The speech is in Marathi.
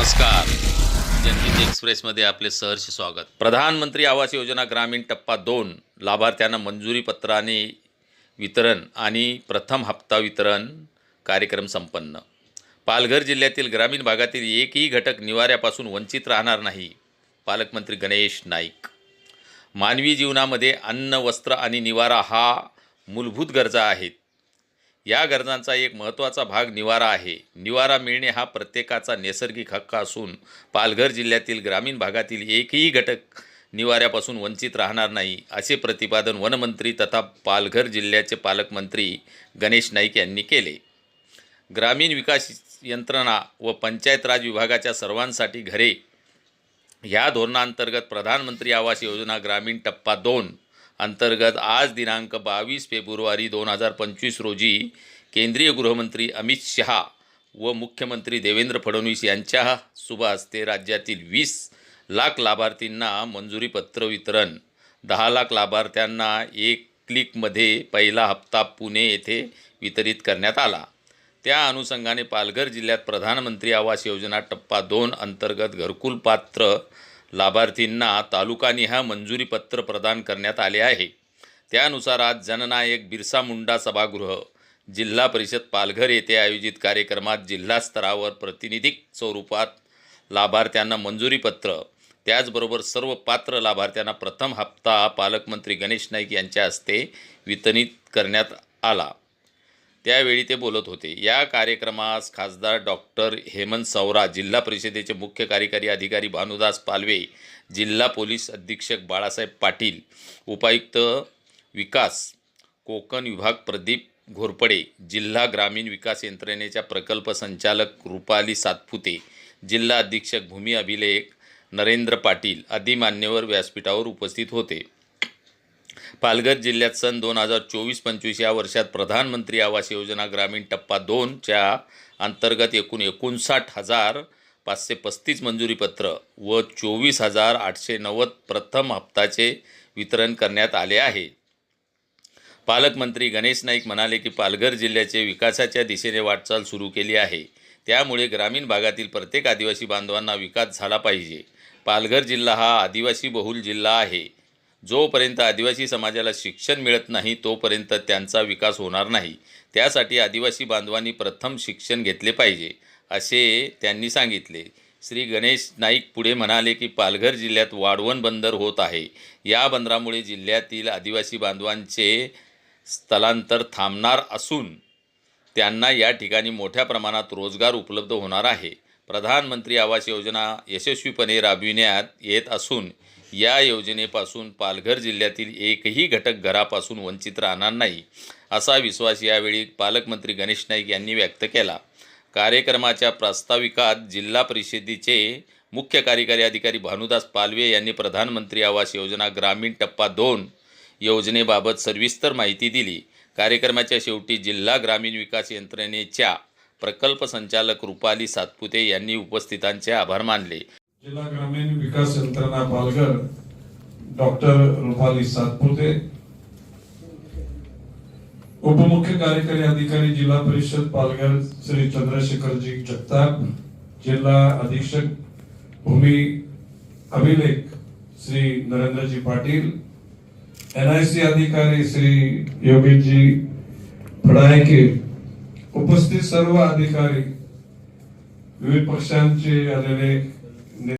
नमस्कार. जनहित एक्सप्रेसमध्ये आपले सहर्ष स्वागत. प्रधानमंत्री आवास योजना ग्रामीण टप्पा दोन लाभार्थ्यांना मंजुरी पत्राने वितरण आणि प्रथम हप्ता वितरण कार्यक्रम संपन्न. पालघर जिल्ह्यातील ग्रामीण भागातील एकही घटक निवाऱ्यापासून वंचित राहणार नाही पालकमंत्री गणेश नाईक. मानवी जीवनामध्ये अन्न वस्त्र आणि निवारा हा मूलभूत गरजा आहेत. या गरजांचा एक महत्त्वाचा भाग निवारा आहे. निवारा मिळणे हा प्रत्येकाचा नैसर्गिक हक्क असून पालघर जिल्ह्यातील ग्रामीण भागातील एकही घटक निवाऱ्यापासून वंचित राहणार नाही असे प्रतिपादन वनमंत्री तथा पालघर जिल्ह्याचे पालकमंत्री गणेश नाईक यांनी केले. ग्रामीण विकास यंत्रणा व पंचायत राज विभागाच्या सर्वांसाठी घरे ह्या धोरणांतर्गत प्रधानमंत्री आवास योजना ग्रामीण टप्पा दोन अंतर्गत आज दिनांक बावीस फेब्रुवारी दोन हजार पंचवीस रोजी केंद्रीय गृहमंत्री अमित शहा व मुख्यमंत्री देवेंद्र फडणवीस यांच्या शुभ राज्यातील वीस लाख लाभार्थींना मंजुरीपत्र वितरण. दहा लाख लाभार्थ्यांना एक क्लिकमध्ये पहिला हप्ता पुणे येथे वितरित करण्यात आला. त्या अनुषंगाने पालघर जिल्ह्यात प्रधानमंत्री आवास योजना टप्पा दोन अंतर्गत घरकुल पात्र लाभार्थींना तालुकानिहाय मंजुरीपत्र प्रदान करण्यात आले आहे. त्यानुसार आज जननायक बिरसा मुंडा सभागृह जिल्हा परिषद पालघर येथे आयोजित कार्यक्रमात जिल्हा स्तरावर प्रतिनिधिक स्वरूपात लाभार्थ्यांना मंजुरीपत्र त्याचबरोबर सर्व पात्र लाभार्थ्यांना प्रथम हप्ता पालकमंत्री गणेश नाईक यांच्या हस्ते वितरित करण्यात आला. त्यावेळी ते बोलत होते. या कार्यक्रमास खासदार डॉक्टर हेमंत सौरा जिल्हा परिषदेचे मुख्य कार्यकारी अधिकारी भानुदास पालवे जिल्हा पोलीस अधीक्षक बाळासाहेब पाटील उपायुक्त विकास कोकण विभाग प्रदीप घोरपडे जिल्हा ग्रामीण विकास यंत्रणेच्या प्रकल्प संचालक रुपाली सातपुते जिल्हा अधीक्षक भूमी अभिलेख नरेंद्र पाटील आदी मान्यवर व्यासपीठावर उपस्थित होते. पालघर जिल्ह्यात सन दोन हजार चोवीस पंचवीस या वर्षात प्रधानमंत्री आवास योजना ग्रामीण टप्पा दोनच्या अंतर्गत एकूण एकोणसाठ हजार पाचशे पस्तीस मंजुरीपत्र व चोवीस हजार आठशे नव्वद प्रथम हप्ताचे वितरण करण्यात आले आहे. पालकमंत्री गणेश नाईक म्हणाले की पालघर जिल्ह्याचे विकासाच्या दिशेने वाटचाल सुरू केली आहे. त्यामुळे ग्रामीण भागातील प्रत्येक आदिवासी बांधवांना विकास झाला पाहिजे. पालघर जिल्हा हा आदिवासी बहुल जिल्हा आहे. जोपर्यंत आदिवासी समाजाला शिक्षण मिळत नाही तोपर्यंत त्यांचा विकास होणार नाही. त्यासाठी आदिवासी बांधवांनी प्रथम शिक्षण घेतले पाहिजे असे त्यांनी सांगितले. श्री गणेश नाईक पुढे म्हणाले की पालघर जिल्ह्यात वाढवण बंदर होत आहे. या बंदरामुळे जिल्ह्यातील आदिवासी बांधवांचे स्थलांतर थांबणार असून त्यांना या ठिकाणी मोठ्या प्रमाणात रोजगार उपलब्ध होणार आहे. प्रधानमंत्री आवास योजना यशस्वीपणे राबविण्यात येत असून या योजनेपासून पालघर जिल्ह्यातील एकही घटक घरापासून वंचित राहणार नाही असा विश्वास यावेळी पालकमंत्री गणेश नाईक यांनी व्यक्त केला. कार्यक्रमाच्या प्रास्ताविकात जिल्हा परिषदेचे मुख्य कार्यकारी अधिकारी भानुदास पालवे यांनी प्रधानमंत्री आवास योजना ग्रामीण टप्पा दोन योजनेबाबत सविस्तर माहिती दिली. कार्यक्रमाच्या शेवटी जिल्हा ग्रामीण विकास यंत्रणेच्या प्रकल्प संचालक रुपाली सातपुते यांनी उपस्थितांचे आभार मानले. जिल्हा ग्रामीण विकास यंत्रणा पालघर डॉक्टर रुपाली सातपुते उपमुख्य कार्यकारी अधिकारी जिल्हा परिषद पालघर श्री चंद्रशेखरजी जगताप जिल्हा अधीक्षक भूमी अभिलेख श्री नरेंद्रजी पाटील एनआयसी अधिकारी श्री योगेशजी फडायके उपस्थित सर्व अधिकारी विविध पक्षांचे आलेले